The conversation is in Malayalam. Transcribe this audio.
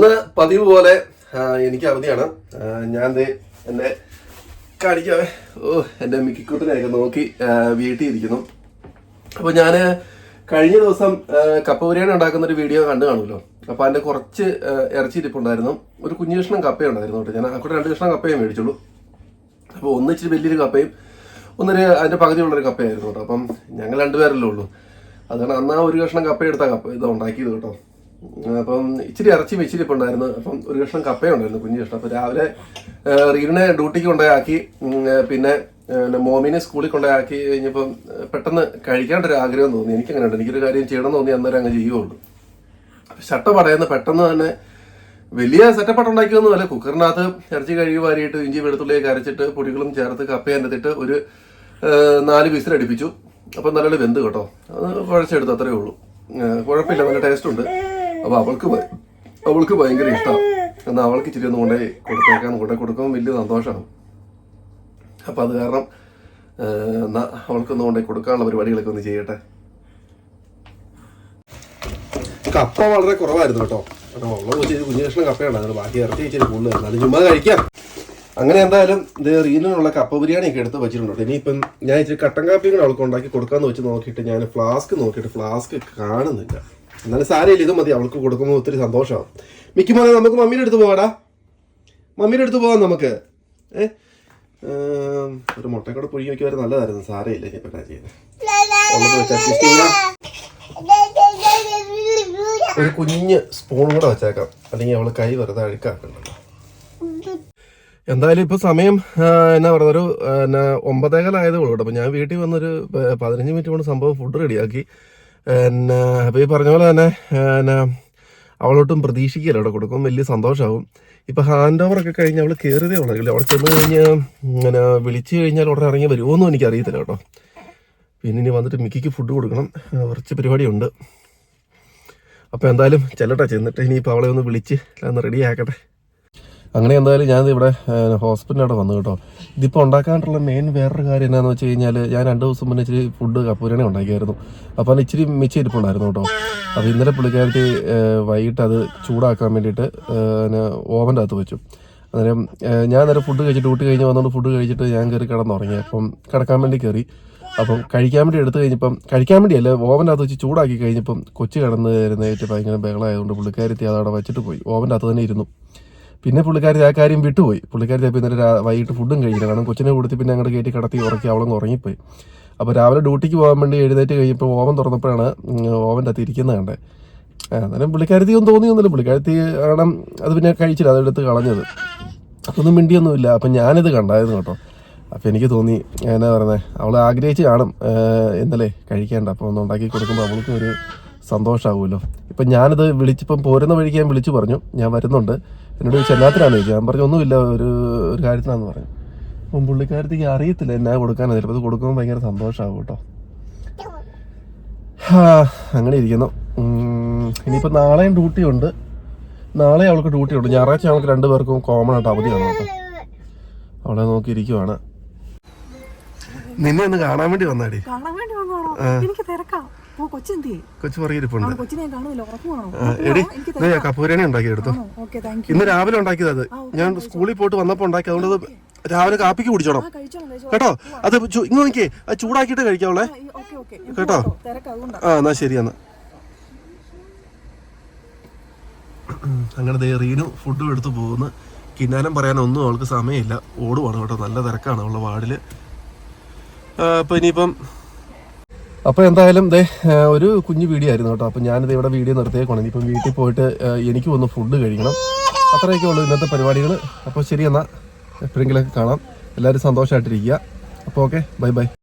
ഇന്ന് പതിവ് പോലെ എനിക്ക് അവധിയാണ്. ഞാൻ ദേ എന്റെ കാണിക്കാവേ. ഓ എന്റെ മിക്കിക്കുട്ടനെയൊക്കെ നോക്കി വീട്ടിൽ ഇരിക്കുന്നു അപ്പൊ ഞാൻ കഴിഞ്ഞ ദിവസം കപ്പ ബിരിയാണി ഉണ്ടാക്കുന്ന ഒരു വീഡിയോ കണ്ടു കാണുമല്ലോ. അപ്പൊ അതിന്റെ കുറച്ച് ഇറച്ചി ഇരിപ്പുണ്ടായിരുന്നു. ഒരു കുഞ്ഞു കഷ്ണം കപ്പയും ഉണ്ടായിരുന്നു കേട്ടോ. ഞാൻ അക്കൂടെ രണ്ട് കഷ്ണം കപ്പയും മേടിച്ചുള്ളൂ. അപ്പോൾ ഒന്നിച്ചിരി വലിയൊരു കപ്പയും ഒന്നൊരു അതിന്റെ പകുതിയുള്ളൊരു കപ്പയായിരുന്നു കേട്ടോ. അപ്പം ഞങ്ങൾ രണ്ടുപേരല്ലേ ഉള്ളൂ. അതാണ് അന്ന് ആ ഒരു കഷ്ണം കപ്പ എടുത്ത കപ്പ ഇത് ഉണ്ടാക്കിയത് കേട്ടോ. അപ്പം ഇച്ചിരി ഇറച്ചി വെച്ചിരിപ്പ് ഉണ്ടായിരുന്നു. അപ്പം ഒരു കഷ്ണം കപ്പയുണ്ടായിരുന്നു കുഞ്ഞു കഷ്ണം. അപ്പം രാവിലെ ആ, റീവിനെ ഡ്യൂട്ടിക്ക് കൊണ്ടുപോയാക്കി പിന്നെ മോമിനെ സ്കൂളിൽ കൊണ്ടുപോയാക്കി കഴിഞ്ഞപ്പം പെട്ടെന്ന് കഴിക്കാണ്ട് ഒരു ആഗ്രഹം തോന്നി. എനിക്ക് അങ്ങനെ ഉണ്ട് എനിക്കൊരു കാര്യം ചെയ്യണം തോന്നി അന്നേരം അങ്ങ് ചെയ്യുള്ളൂ ഷട്ട പടയുന്ന പെട്ടെന്ന് തന്നെ വലിയ സെറ്റപ്പ് ഉണ്ടാക്കിയൊന്നും അല്ല. കുക്കറിനകത്ത് ഇറച്ചി കഴുകി വാരിയിട്ട് ഇഞ്ചി വെളുത്തുള്ളിയൊക്കെ അരച്ചിട്ട് പൊടികളും ചേർത്ത് കപ്പയതിട്ട് ഒരു നാല് പീസിലടിപ്പിച്ചു അപ്പം നല്ലൊരു വെന്ത് കേട്ടോ. അത് കുഴച്ചെടുത്തു അത്രേ ഉള്ളൂ. കുഴപ്പമില്ല നല്ല ടേസ്റ്റ് ഉണ്ട്. അപ്പോൾ അവൾക്ക് അവൾക്ക് ഭയങ്കര ഇഷ്ടമാണ് എന്നാൽ അവൾക്ക് ഇച്ചിരി ഒന്ന് കൊണ്ടേ കൊടുത്തേക്കാൻ കൊണ്ടേ കൊടുക്കുമ്പോൾ വലിയ സന്തോഷമാണ് അപ്പോൾ അത് കാരണം എന്നാ അവൾക്കൊന്ന് കൊണ്ടേ കൊടുക്കാനുള്ള പരിപാടികളൊക്കെ ഒന്ന് ചെയ്യട്ടെ. കപ്പ വളരെ കുറവായിരുന്നു കേട്ടോ. കാരണം ഉള്ളത് വെച്ച് കപ്പയുണ്ടായിരുന്നു ബാക്കി ഇറച്ചി ഇച്ചിരി കൂടുതൽ എന്നാലും ചുമ്മാ കഴിക്കാം. അങ്ങനെ എന്തായാലും ഇത് റീനിനുള്ള കപ്പ ബിരിയാണി ഒക്കെ എടുത്ത് വെച്ചിട്ടുണ്ട്. കേട്ടോ. ഇനിയിപ്പം ഞാൻ ഇച്ചിരി കട്ടൻ കാപ്പിയും കൂടെ അവൾക്ക് ഉണ്ടാക്കി കൊടുക്കാന്ന് വെച്ച് നോക്കിയിട്ട് ഞാൻ ഫ്ലാസ്ക് നോക്കിയിട്ട് ഫ്ലാസ്ക് കാണുന്നില്ല. എന്നാലും സാരമില്ല ഇത് മതി. അവൾക്ക് കൊടുക്കുമ്പോൾ ഒത്തിരി സന്തോഷമാവും മിക്ക മോനെ നമുക്ക് മമ്മീന്റെ അടുത്ത് പോവാടാ. മമ്മീന്റെ അടുത്ത് പോവാം നമുക്ക്. ഏ? ഒരു മുട്ടക്കൂടെ പുഴുങ്ങി വയ്ക്കുവാൻ നല്ലതായിരുന്നു. ഇനിയിപ്പോൾ എന്നാ ചെയ്യുന്നത് ഒരു കുഞ്ഞ് സ്പൂൺ കൂടെ വെച്ചേക്കാം. അല്ലെങ്കിൽ അവൾ കൈ വെറുതെ അഴുക്കാക്കണ്ടല്ലോ. എന്തായാലും ഇപ്പൊ സമയം എന്നാ പറയുന്ന ഒരു എന്നാ ഒമ്പതേകാലായതേ ഉള്ളൂ കേട്ടോ. അപ്പൊ ഞാൻ വീട്ടിൽ വന്നൊരു പതിനഞ്ച് മിനിറ്റ് കൊണ്ട് സംഭവം ഫുഡ് റെഡിയാക്കി എന്നാ അപ്പോൾ ഈ പറഞ്ഞ പോലെ തന്നെ പിന്നെ അവളോട്ടും പ്രതീക്ഷിക്കില്ല അവിടെ കൊടുക്കും. വലിയ സന്തോഷമാവും ഇപ്പോൾ ഹാൻഡ് ഓവർ ഒക്കെ കഴിഞ്ഞ് അവൾ കയറിയതേ ഉള്ളൂ. അവിടെ ചെന്ന് കഴിഞ്ഞ് ഇങ്ങനെ വിളിച്ചു കഴിഞ്ഞാൽ ഉടനെ ഇറങ്ങി വരുമോന്നും എനിക്ക് അറിയത്തില്ല കേട്ടോ. പിന്നെ ഇനി വന്നിട്ട് മിക്കിക്ക് ഫുഡ് കൊടുക്കണം. കുറച്ച് പരിപാടിയുണ്ട്. അപ്പോൾ എന്തായാലും ചെല്ലട്ടെ ചെന്നിട്ട് ഇനിയിപ്പോൾ അവളെ ഒന്ന് വിളിച്ച് ഒന്ന് റെഡി ആക്കട്ടെ. അങ്ങനെ എന്തായാലും ഞാൻ ഇവിടെ ഹോസ്പിറ്റലിലവിടെ വന്നു കേട്ടോ. ഇതിപ്പോൾ ഉണ്ടാക്കാനുള്ള മെയിൻ വേറൊരു കാര്യം എന്താണെന്ന് വെച്ച് കഴിഞ്ഞാൽ ഞാൻ രണ്ട് ദിവസം മുന്നേ ഇച്ചിരി ഫുഡ് കപ്പൂരണി ഉണ്ടാക്കിയായിരുന്നു. അപ്പോൾ അത് ഇച്ചിരി മിച്ചം ഇരിപ്പുണ്ടായിരുന്നു കേട്ടോ. അപ്പോൾ ഇന്നലെ പുള്ളിക്കാരത്തി വൈകിട്ട് അത് ചൂടാക്കാൻ വേണ്ടിയിട്ട് ഓവന്റെ അകത്ത് വെച്ചു. അന്നേരം ഞാൻ നേരെ ഫുഡ് കഴിച്ചിട്ട് ഊട്ടി കഴിഞ്ഞ് വന്നുകൊണ്ട് ഫുഡ് കഴിച്ചിട്ട് ഞാൻ കയറി കിടന്നുറങ്ങി. അപ്പം കിടക്കാൻ വേണ്ടി കയറി അപ്പം കഴിക്കാൻ വേണ്ടി എടുത്തു കഴിഞ്ഞപ്പം കഴിക്കാൻ വേണ്ടിയല്ല ഓവന്റെ അകത്ത് വെച്ച് ചൂടാക്കി കഴിഞ്ഞപ്പം കൊച്ചു കിടന്ന് ഇരുന്നേറ്റ് ഭയങ്കര ബഹളമായതുകൊണ്ട് പുള്ളിക്കാരി എത്തി അതവിടെ വെച്ചിട്ട് പോയി. ഓവന്റെ അകത്ത് തന്നെ ഇരുന്നു. പിന്നെ പുള്ളിക്കാരി ആ കാര്യം വിട്ടുപോയി. പുള്ളിക്കാരി അപ്പോൾ ഇന്നലെ വൈകിട്ട് ഫുഡും കഴിക്കില്ല കാരണം കൊച്ചിനെ കൊടുത്ത് പിന്നെ അങ്ങോട്ട് കയറ്റി കടത്തി ഉറക്കി അവളങ്ങ് ഉറങ്ങിപ്പോയി. അപ്പോൾ രാവിലെ ഡ്യൂട്ടിക്ക് പോകാൻ വേണ്ടി എഴുന്നേറ്റ് കഴിഞ്ഞപ്പോൾ ഓവൻ തുറന്നപ്പോഴാണ് ഓവന്റെ അകത്ത് ഇരിക്കുന്നത് കണ്ടത് ആ, അന്നേരം പുള്ളിക്കാരത്തി ഒന്നും തോന്നിയൊന്നുമില്ല. പുള്ളിക്കാരത്തി കാരണം അത് പിന്നെ കഴിച്ചില്ല അതെടുത്ത് കളഞ്ഞത്. അതൊന്നും മിണ്ടിയൊന്നുമില്ല. അപ്പം ഞാനിത് കണ്ടായിരുന്നു കേട്ടോ. അപ്പം എനിക്ക് തോന്നി എന്നാ പറയുന്നത് അവൾ ആഗ്രഹിച്ച് കാണും ഇന്നലെ കഴിക്കേണ്ട. അപ്പോൾ ഒന്ന് ഉണ്ടാക്കി കൊടുക്കുമ്പോൾ അവൾക്ക് ഒരു സന്തോഷമാവുമല്ലോ ഇപ്പം ഞാനിത് വിളിച്ചിപ്പം പോരുന്ന വഴിക്ക് ഞാൻ വിളിച്ചു പറഞ്ഞു. ഞാൻ വരുന്നുണ്ട്. എന്നോട് ചെല്ലാത്തിനാണ് ചോദിച്ചത്? ഞാൻ പറഞ്ഞു ഒന്നുമില്ല ഒരു ഒരു കാര്യത്തിനാന്ന് പറഞ്ഞു. അപ്പം പുള്ളിക്കാരത്തേക്ക് അറിയത്തില്ല എന്നാ കൊടുക്കാനാണ് ചിലപ്പോൾ ഇത് കൊടുക്കുമ്പോൾ ഭയങ്കര സന്തോഷമാവും കേട്ടോ. ഹാ, അങ്ങനെ ഇരിക്കുന്നു. ഇനിയിപ്പോൾ നാളെയും ഡ്യൂട്ടി ഉണ്ട്. നാളെ അവൾക്ക് ഡ്യൂട്ടി ഉണ്ട്. ഞായറാഴ്ച അവൾക്ക് രണ്ടുപേർക്കും കോമൺ ആയിട്ട് അവധിയാണ് കേട്ടോ. അവളെ നോക്കിയിരിക്കുവാണ് നിന്നെ ഒന്ന് കാണാൻ വേണ്ടി വന്നാടി. കാണാൻ വേണ്ടി വന്നതാണോ? എനിക്ക് തിരക്കാം. കൊച്ചു എടി കപ്പൂരണി ഇന്ന് രാവിലെ ഉണ്ടാക്കിയത് അത്. ഞാൻ സ്കൂളിൽ പോയിട്ട് വന്നപ്പോ ഉണ്ടാക്കി അതുകൊണ്ട് രാവിലെ കാപ്പിക്ക് കുടിച്ചോണം കേട്ടോ? അത് ഇങ്ങ് നോക്കിയേ അത് ചൂടാക്കിയിട്ട് കഴിക്കാവുള്ളേ കേട്ടോ? ആ എന്നാ ശരി എന്നാ. അങ്ങനെ ദേ റീനു ഫുഡും എടുത്തു പോകുന്നു. കിന്നാനം പറയാനൊന്നും അവൾക്ക് സമയമില്ല. ഓടുവാണ് കേട്ടോ നല്ല തിരക്കാണ് അവളുടെ വാർഡിൽ. അപ്പോൾ അപ്പൊ ഇനിയിപ്പം അപ്പോൾ എന്തായാലും ദേ ഒരു കുഞ്ഞു വീഡിയോ ആയിരുന്നു കേട്ടോ. അപ്പോൾ ഞാനിത് ഇവിടെ വീഡിയോ നിർത്തിയേക്കാണ് ഇനിയിപ്പം വീട്ടിൽ പോയിട്ട് എനിക്ക് ഒന്ന് ഫുഡ് കഴിക്കണം. അത്രയൊക്കെ ഉള്ളൂ ഇന്നത്തെ പരിപാടികൾ അപ്പോൾ ശരി എന്നാൽ എപ്പോഴെങ്കിലൊക്കെ കാണാം. എല്ലാവരും സന്തോഷമായിട്ടിരിക്കുക അപ്പോൾ ഓക്കെ ബൈ ബൈ